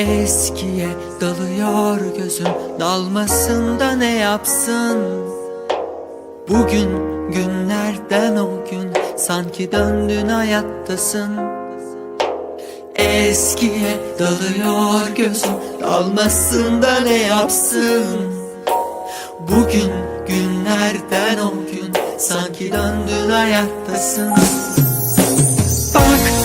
Eskiye dalıyor gözüm Dalmasında ne yapsın? Bugün günlerden o gün Sanki döndün hayattasın. Eskiye dalıyor gözüm Dalmasında ne yapsın? Bugün günlerden o gün Sanki döndün hayattasın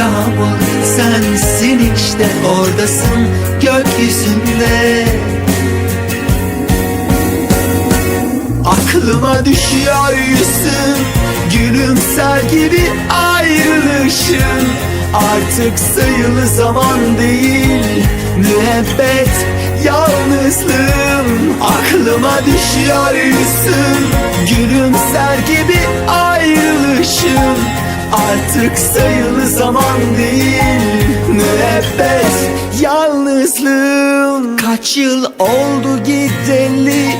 yağmur. Sensin işte oradasın gökyüzünde. Aklıma düşüyor yüzün Gülümser gibi ayrılışın Artık sayılı zaman değil Müebbet yalnızlığım. Aklıma düşüyor yüzün Gülümser gibi ayrılışın Artık sayılı zaman değil Müebbet yalnızlığım. Kaç yıl oldu gideli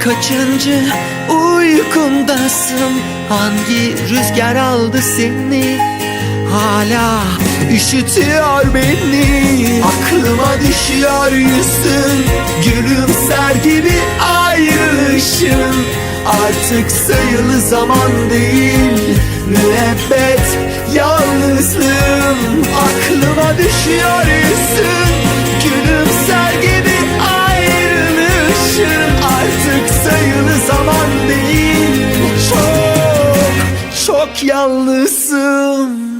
Kaçıncı uykundasın? Hangi rüzgar aldı seni? Hala üşütüyor beni. Aklıma düşüyor yüzün Gülümser gibi Artık sayılı zaman değil. Müebbet yalnızlığım. Aklıma düşüyor üstüm Gülümser gibi ayrılışım Artık sayılı zaman değil. Çok çok yalnızım.